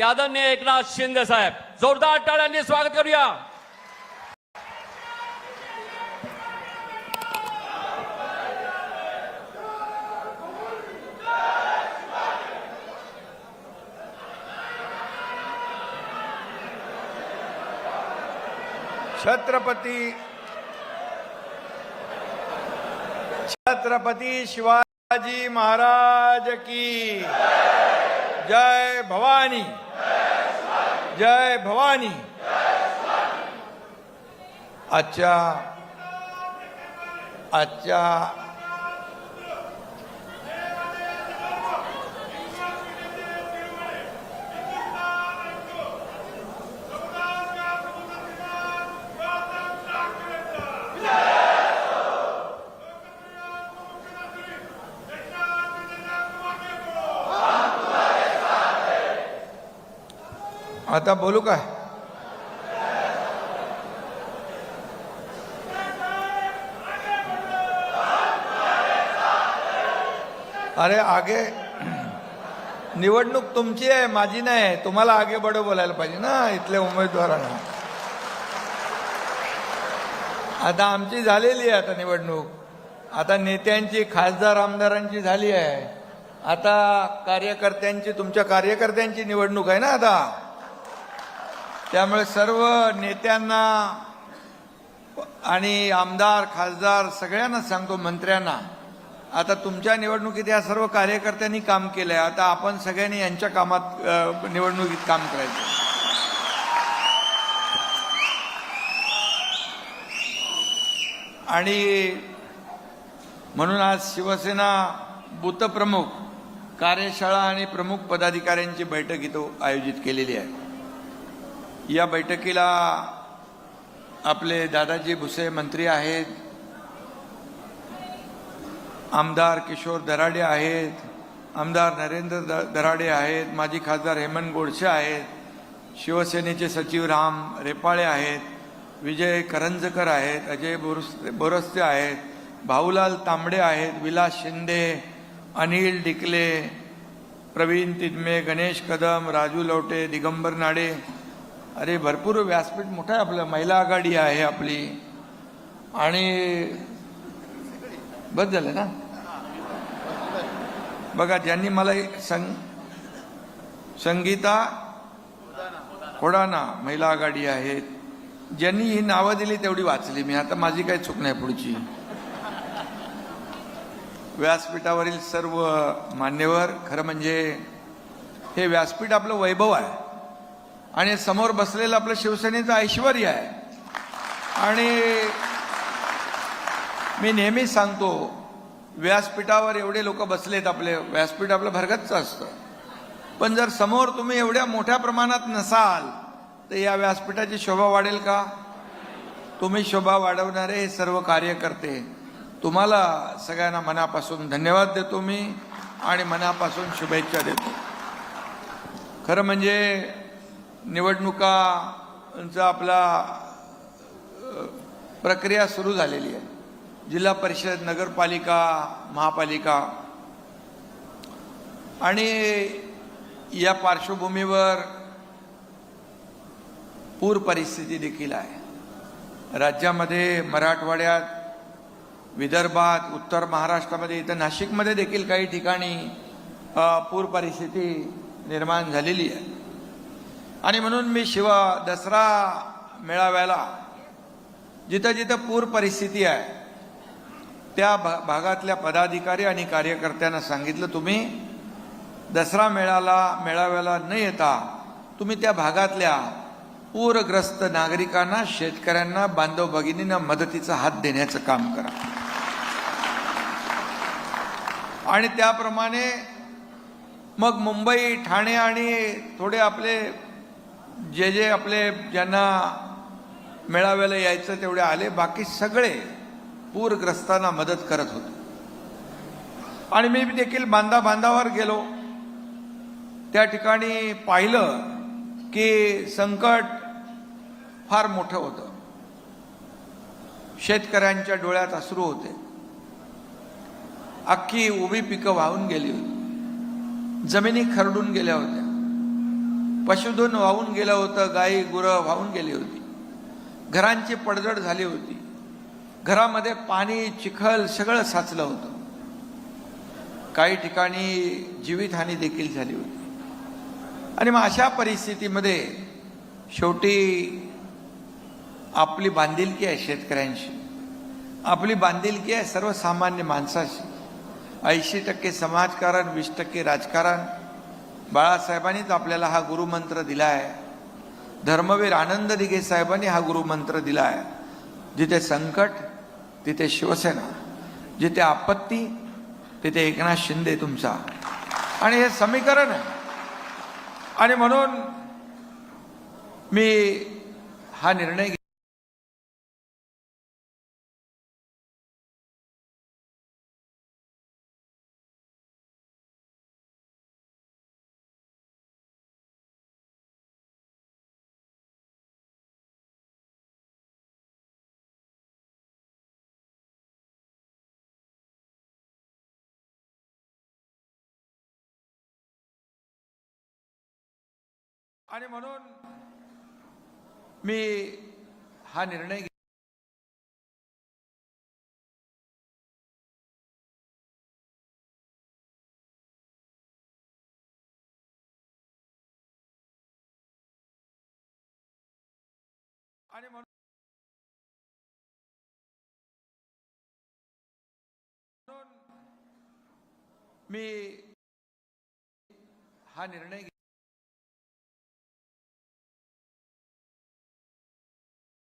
ते आदरणीय एकनाथ शिंदे साहेब जोरदार टाळ्यांनी स्वागत करूया. छत्रपती छत्रपती शिवाजी महाराज की जय भवानी। जय भवानी। आजच्या आजच्या आता बोलू काय? अरे आगे निवडणूक तुमची आहे माझी नाही तुम्हाला आगे बडं बोलायला पाहिजे ना इथल्या उमेदवारांना. आता आमची झालेली आहे आता निवडणूक. आता नेत्यांची खासदार आमदारांची झाली आहे. आता कार्यकर्त्यांची तुमच्या कार्यकर्त्यांची निवडणूक आहे ना आता. त्यामुळे सर्व नेत्यांना आणि आमदार खासदार सगळ्यांना सांगतो मंत्र्यांना आता तुमच्या निवडणुकीत या सर्व कार्यकर्त्यांनी काम केलं आहे आता आपण सगळ्यांनी यांच्या कामात निवडणुकीत काम करायचं. आणि म्हणून आज शिवसेना बूथ प्रमुख कार्यशाळा आणि प्रमुख पदाधिकाऱ्यांची बैठक इथं आयोजित केलेली आहे. या बैठकीला आपले दादाजी भुसे मंत्री आहेत. आमदार किशोर दराडे आहेत. आमदार नरेंद्र द- दराडे आहेत. माजी खासदार हेमंत गोडसे आहेत. शिवसेनेचे सचिव राम रेपाळे आहेत. विजय करंजकर आहेत. अजय बोरस्ते बोरस्ते आहेत. भाऊलाल तांबडे आहेत. विलास शिंदे अनिल डिकले प्रवीण तिदमे गणेश कदम राजू लवटे दिगंबर नाडे अरे भरपूर व्यासपीठ मोठं आहे आपलं. महिला आघाडी आहे आपली. आणि बस झालं ना? बघा ज्यांनी मला एक संग संगीता खोडाना महिला आघाडी आहेत ज्यांनी ही नावं दिली तेवढी वाचली मी. आता माझी काही चूक नाही पुढची. व्यासपीठावरील सर्व मान्यवर खरं म्हणजे हे व्यासपीठ आपलं वैभव आहे. आणि समोर बसलेलं आपलं शिवसेनेचं ऐश्वर आहे. आणि मी नेहमीच सांगतो व्यासपीठावर एवढे लोक बसलेत आपले व्यासपीठ आपलं भरगतचं असतं. पण जर समोर तुम्ही एवढ्या मोठ्या प्रमाणात नसाल तर या व्यासपीठाची शोभा वाढेल का? तुम्ही शोभा वाढवणारे हे सर्व कार्यकर्ते तुम्हाला सगळ्यांना मनापासून धन्यवाद देतो मी आणि मनापासून शुभेच्छा देतो. खरं म्हणजे निवडणुकांचा आपला प्रक्रिया सुरू झालेली आहे. जिल्हा परिषद नगरपालिका महापालिका. आणि या पार्श्वभूमीवर पूर परिस्थिती देखील आहे. राज्यामध्ये मराठवाड्यात विदर्भात उत्तर महाराष्ट्रामध्ये इथं नाशिकमध्ये देखील काही ठिकाणी पूर परिस्थिती निर्माण झालेली आहे. आणि म्हणून मी शिवा दसरा मेळाव्याला जिथं जिथं पूर परिस्थिती आहे त्या भा भागातल्या पदाधिकारी आणि कार्यकर्त्यांना सांगितलं तुम्ही दसरा मेळाला मेळाव्याला न येता तुम्ही त्या भागातल्या पूरग्रस्त नागरिकांना शेतकऱ्यांना बांधव भगिनींना मदतीचा हात देण्याचं काम करा. आणि त्याप्रमाणे मग मुंबई ठाणे आणि थोडे आपले जे जे आपले ज्यांना मेळाव्याला यायचं तेवढे आले बाकी सगळे पूरग्रस्तांना मदत करत होते. आणि मी देखील बांधा बांधावर गेलो. त्या ठिकाणी पाहिलं की संकट फार मोठं होतं. शेतकऱ्यांच्या डोळ्यात अश्रू होते. अख्खी उभी पिकं वाहून गेली होती. जमिनी खरडून गेल्या होत्या. पशुधन वाहून गेलं होतं गाई गुरं वाहून गेली होती. घरांची पडझड झाली होती. घरामध्ये पाणी चिखल सगळं साचलं होतं. काही ठिकाणी जीवितहानी देखील झाली होती. आणि मग अशा परिस्थितीमध्ये शेवटी आपली बांधिलकी आहे शेतकऱ्यांशी. आपली बांधिलकी आहे सर्वसामान्य माणसाशी. ऐंशी टक्के समाजकारण वीस टक्के राजकारण बाळासाहेबांनीच आपल्याला हा गुरुमंत्र दिला आहे धर्मवीर आनंद दिघे साहेबांनी हा गुरुमंत्र दिला आहे जिथे संकट तिथे शिवसेना जिथे आपत्ती तिथे एकनाथ शिंदे तुमचा. आणि हे समीकरण आहे. आणि म्हणून मी हा निर्णय आणि म्हणून मी हा निर्णय घे- आणि म्हणून मी हा निर्णय